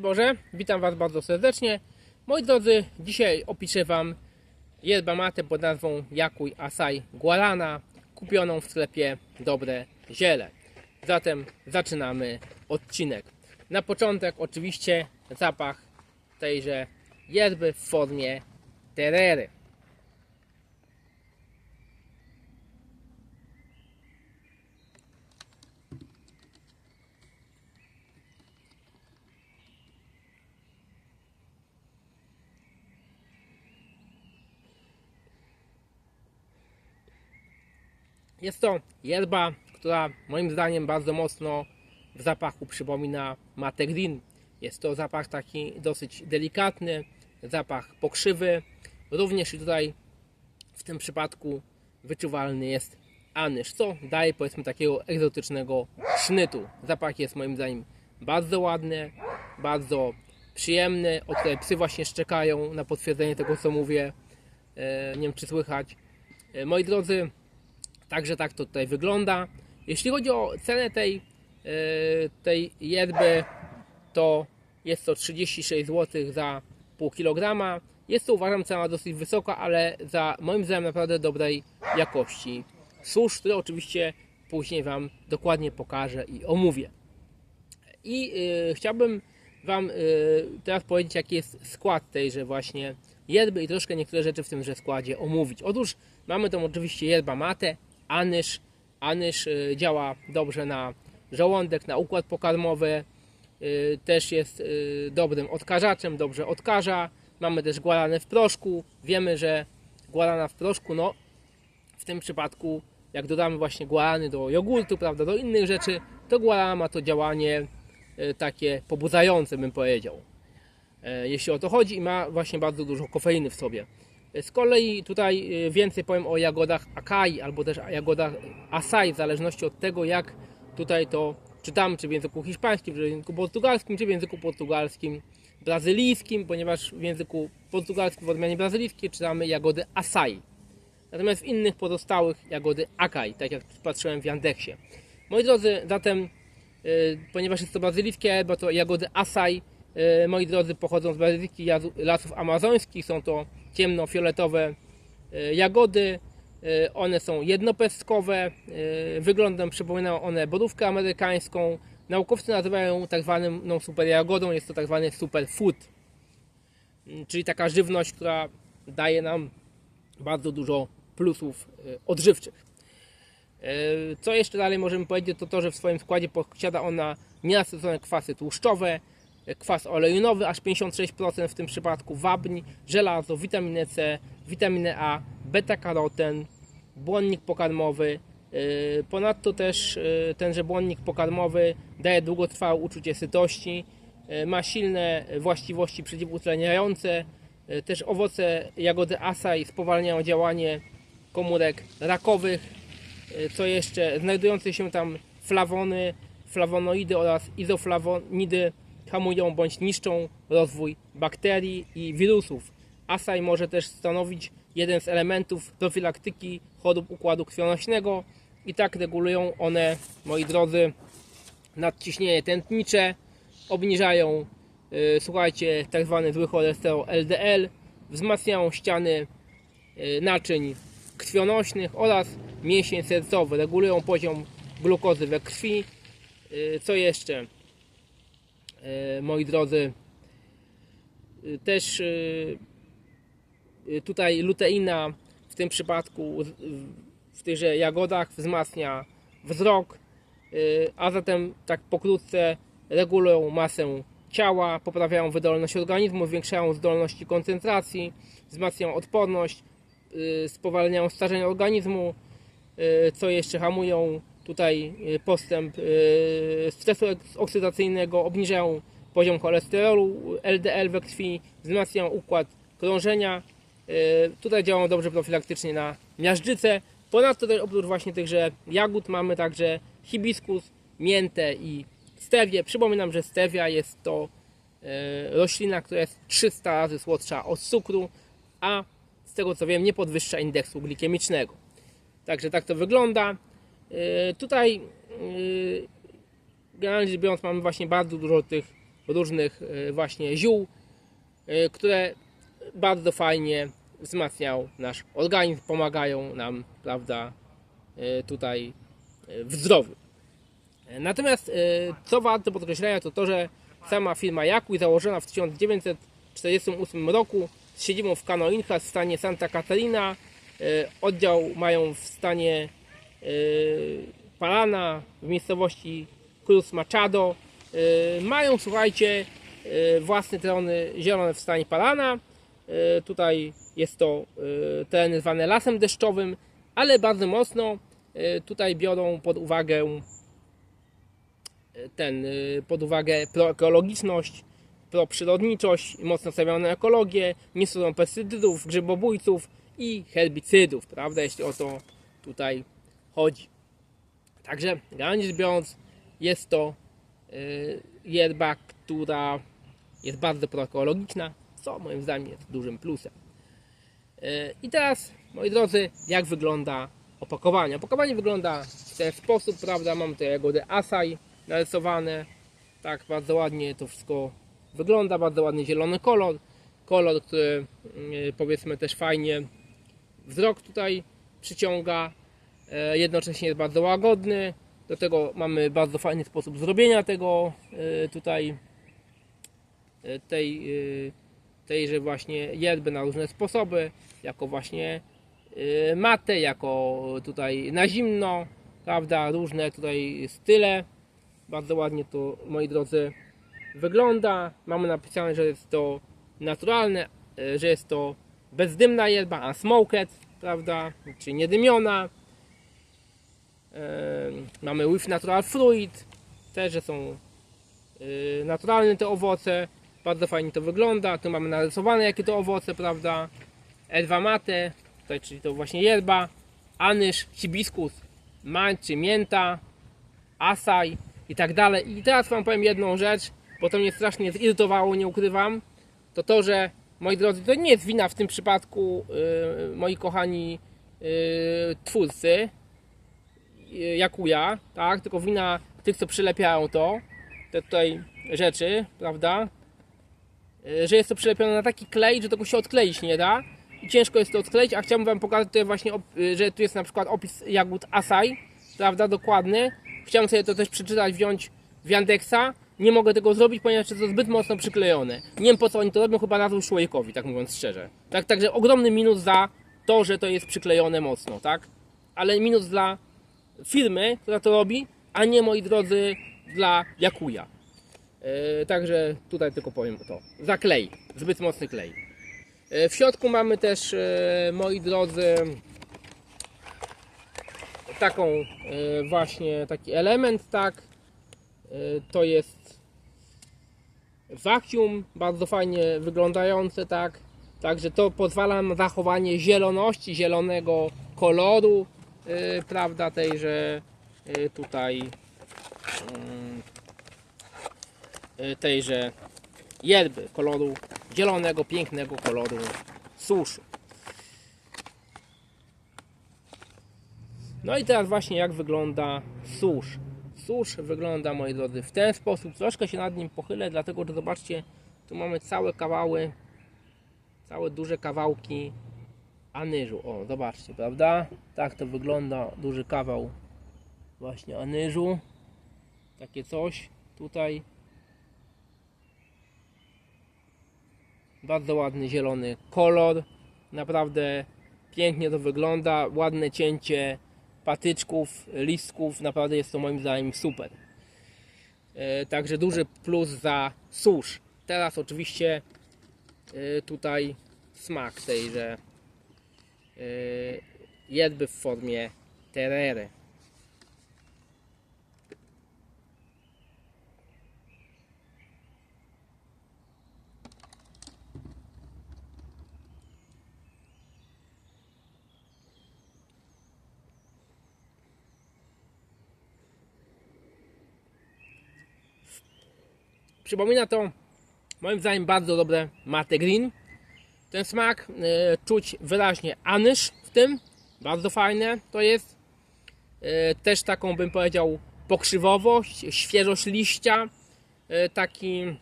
Boże, witam Was bardzo serdecznie. Moi drodzy, dzisiaj opiszę Wam yerbę matę pod nazwą Yakuj Asai Guarana, kupioną w sklepie Dobre Ziele. Zatem zaczynamy odcinek. Na początek oczywiście zapach tejże yerby w formie terery. Jest to yerba, która moim zdaniem bardzo mocno w zapachu przypomina matę green. Jest to zapach taki dosyć delikatny, zapach pokrzywy. Również tutaj w tym przypadku wyczuwalny jest anyż, co daje powiedzmy takiego egzotycznego sznytu. Zapach jest moim zdaniem bardzo ładny, bardzo przyjemny. O tutaj psy właśnie szczekają na potwierdzenie tego co mówię. E, Nie wiem czy słychać. E, Moi drodzy, Także tak to tutaj wygląda. Jeśli chodzi o cenę tej, e, tej yerby, to jest to 36 zł za pół kilograma. Jest to uważam cena dosyć wysoka, ale za moim zdaniem naprawdę dobrej jakości. Susz, który oczywiście później Wam dokładnie pokażę i omówię. I y, chciałbym Wam y, teraz powiedzieć, jaki jest skład tejże właśnie yerby i troszkę niektóre rzeczy w tymże składzie omówić. Otóż mamy tą oczywiście yerba mate, anyż. Anyż y, działa dobrze na żołądek, na układ pokarmowy. Y, też jest y, dobrym odkażaczem, dobrze odkaża. Mamy też guaranę w proszku. Wiemy, że guarana w proszku, no w tym przypadku, jak dodamy właśnie guarany do jogurtu, prawda, do innych rzeczy, to guarana ma to działanie takie pobudzające, bym powiedział. E, Jeśli o to chodzi i ma właśnie bardzo dużo kofeiny w sobie. Z kolei tutaj e, więcej powiem o jagodach akai albo też jagodach asai, w zależności od tego, jak tutaj to czytamy, czy w języku hiszpańskim, czy w języku portugalskim, czy w języku portugalskim brazylijskim, ponieważ w języku portugalskim w odmianie brazylijskiej czytamy jagody asai. Natomiast w innych pozostałych jagody Akai, tak jak patrzyłem w Yandexie. Moi drodzy, zatem, y, ponieważ jest to brazylijskie, bo to jagody Asai, y, moi drodzy, pochodzą z brazylijskich lasów amazońskich, są to ciemnofioletowe y, jagody, y, one są jednopestkowe, y, wyglądem przypominają one borówkę amerykańską, naukowcy nazywają ją tak zwaną no, super jagodą, jest to tak zwany superfood, Mm, czyli taka żywność, która daje nam bardzo dużo plusów e, odżywczych. E, Co jeszcze dalej możemy powiedzieć, to to, że w swoim składzie posiada ona nienasycone kwasy tłuszczowe, e, kwas olejnowy aż 56% w tym przypadku, wapń, żelazo, witaminę C, witaminę A, beta-karoten, błonnik pokarmowy. E, Ponadto też e, tenże błonnik pokarmowy daje długotrwałe uczucie sytości, e, ma silne właściwości przeciwutleniające, Też owoce jagody asai spowalniają działanie komórek rakowych. Co jeszcze? Znajdujące się tam flawony, flawonoidy oraz izoflawonidy hamują bądź niszczą rozwój bakterii i wirusów. Asai może też stanowić jeden z elementów profilaktyki chorób układu krwionośnego i tak regulują one, moi drodzy, nadciśnienie tętnicze, obniżają e, słuchajcie, tak zwany zły cholesterol LDL, wzmacniają ściany e, naczyń krwionośnych oraz mięsień sercowy, regulują poziom glukozy we krwi. E, Co jeszcze, moi drodzy, E, też e, e, tutaj luteina w tym przypadku w tychże jagodach wzmacnia wzrok, a zatem tak pokrótce regulują masę ciała, poprawiają wydolność organizmu, zwiększają zdolności koncentracji, wzmacniają odporność, spowalniają starzenie organizmu, co jeszcze hamują tutaj y, postęp y, stresu oksydacyjnego, obniżają poziom cholesterolu LDL we krwi, wzmacniają układ krążenia. Y, Tutaj działają dobrze profilaktycznie na miażdżycę. Ponadto też oprócz właśnie tychże jagód mamy także hibiskus, miętę i stewię. Przypominam, że stevia jest to roślina, która jest 300 razy słodsza od cukru, a z tego co wiem nie podwyższa indeksu glikemicznego. Także tak to wygląda. E, Tutaj e, generalnie rzecz biorąc mamy właśnie bardzo dużo tych różnych e, właśnie ziół, które bardzo fajnie wzmacniają nasz organizm, pomagają nam, prawda, tutaj w zdrowiu. Natomiast co warto podkreślenia to to, że sama firma Yakuj założona w 1948 roku z siedzibą w Cano Inha w stanie Santa Catarina. Oddział mają w stanie Palana w miejscowości Cruz Machado. E, Mają, słuchajcie, e, własne tereny zielone w stanie Palana. Tutaj jest to e, teren zwany lasem deszczowym, ale bardzo mocno tutaj biorą pod uwagę ten, y, pod uwagę proekologiczność, proprzyrodniczość, mocno stawiają na ekologię, nie stosują pestycydów, grzybobójców i herbicydów, prawda, jeśli o to tutaj chodzi. Także, generalnie biorąc, jest to y, yerba, która jest bardzo proekologiczna, co moim zdaniem jest dużym plusem. Y, I teraz, moi drodzy, jak wygląda opakowanie? Opakowanie wygląda w ten sposób, prawda? Mam tutaj jagody Asai narysowane. Tak, bardzo ładnie to wszystko wygląda, bardzo ładny zielony kolor. Kolor, który y, powiedzmy też fajnie wzrok tutaj przyciąga. E, Jednocześnie jest bardzo łagodny. Do tego mamy bardzo fajny sposób zrobienia tego y, tutaj y, tej, tejże właśnie yerby na różne sposoby, jako właśnie matę, jako tutaj na zimno, prawda, różne tutaj style. Bardzo ładnie to, moi drodzy, wygląda. Mamy napisane, że jest to naturalne, że jest to bezdymna yerba, unsmoked, prawda, czyli niedymiona. Mamy with natural fruit, też, że są y, naturalne te owoce. Bardzo fajnie to wygląda. Tu mamy narysowane jakie to owoce, prawda? Elwa mate, tutaj, czyli to właśnie yerba, anyż, hibiskus, czy mięta, asaj i tak dalej. I teraz wam powiem jedną rzecz, bo to mnie strasznie zirytowało, nie ukrywam. To to, że moi drodzy, to nie jest wina w tym przypadku y, moi kochani y, twórcy, Jakuja, tak? Tylko wina tych, co przylepiają to, te tutaj rzeczy, prawda? Y, Że jest to przylepione na taki klej, że tego się odkleić nie da. I ciężko jest to odkleić, a chciałbym Wam pokazać tutaj właśnie, y, że tu jest na przykład opis jagód Asai, prawda, dokładny. Chciałem sobie to też przeczytać, wziąć w Yandexa. Nie mogę tego zrobić, ponieważ jest to zbyt mocno przyklejone. Nie wiem po co oni to robią, chyba na złość człowiekowi, tak mówiąc szczerze. Tak, także ogromny minus za to, że to jest przyklejone mocno, tak? Ale minus dla firmy, która to robi, a nie moi drodzy dla Jakuja. E, także tutaj tylko powiem to. Za klej, zbyt mocny klej. E, w środku mamy też, e, moi drodzy, taką e, właśnie taki element, tak. E, to jest vacuum, bardzo fajnie wyglądające, tak. Także to pozwala na zachowanie zieloności, zielonego koloru, prawda, tejże e, tutaj mm, e, tejże yerby, koloru zielonego, pięknego koloru suszu. No i teraz właśnie jak wygląda susz. Susz wygląda, moi drodzy, w ten sposób. Troszkę się nad nim pochylę, dlatego że zobaczcie, tu mamy całe kawały, całe duże kawałki anyżu. O, zobaczcie, prawda? Tak to wygląda, duży kawał właśnie anyżu. Takie coś tutaj. Bardzo ładny zielony kolor. Naprawdę pięknie to wygląda. Ładne cięcie patyczków, listków. Naprawdę jest to moim zdaniem super. E, Także duży plus za susz. Teraz oczywiście e, tutaj smak tejże jedby w formie terery. Przypomina to moim zdaniem bardzo dobre mate green. Ten smak e, czuć wyraźnie anyż w tym. Bardzo fajne to jest. E, też taką bym powiedział pokrzywowość, świeżość liścia. E, taki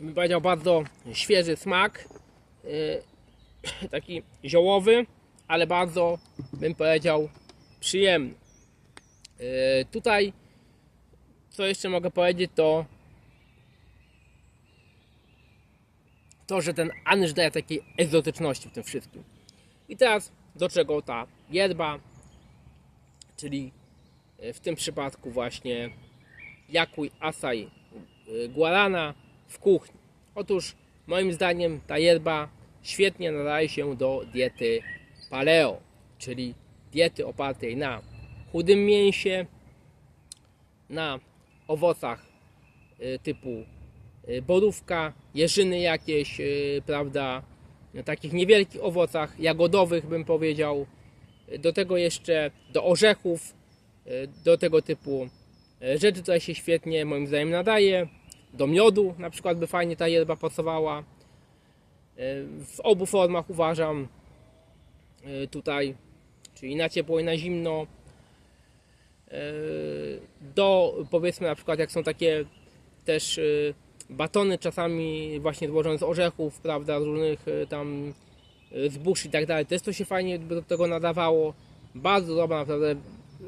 bym powiedział, bardzo świeży smak. Taki ziołowy, ale bardzo, bym powiedział, przyjemny. Tutaj, co jeszcze mogę powiedzieć, to to, że ten anyż daje takiej egzotyczności w tym wszystkim. I teraz do czego ta jedba, czyli e, w tym przypadku właśnie Yakuj Asai e, Guarana w kuchni. Otóż moim zdaniem ta jedba świetnie nadaje się do diety paleo, czyli diety opartej na chudym mięsie, na owocach e, typu borówka, jeżyny jakieś, y, prawda, na takich niewielkich owocach, jagodowych bym powiedział, Y, do tego jeszcze do orzechów, do tego typu rzeczy tutaj się świetnie moim zdaniem nadaje, do miodu na przykład by fajnie ta jedba pasowała, w obu formach uważam tutaj, czyli na ciepło i na zimno, do powiedzmy na przykład jak są takie też batony czasami właśnie złożone z orzechów, prawda, z różnych y, tam y, zbóż i tak dalej. Też to się fajnie do tego nadawało. Bardzo dobra naprawdę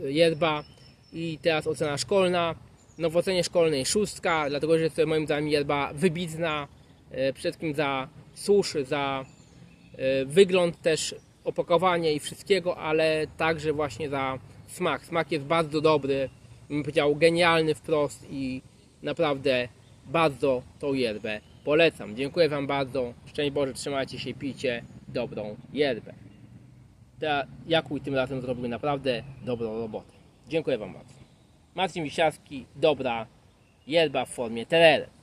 y, jedba i teraz ocena szkolna. No w ocenie szkolnej szóstka, dlatego że jest to moim zdaniem jedba wybitna. Przede wszystkim za susz, za wygląd też opakowanie i wszystkiego, ale także właśnie za smak. Smak jest bardzo dobry, bym powiedział genialny wprost i naprawdę bardzo tą yerbę polecam. Dziękuję Wam bardzo. Szczęść Boże, trzymajcie się, pijcie dobrą yerbę. Ta Jakuj tym razem zrobił naprawdę dobrą robotę. Dziękuję Wam bardzo. Marcin Wisiarski, dobra yerba w formie terere.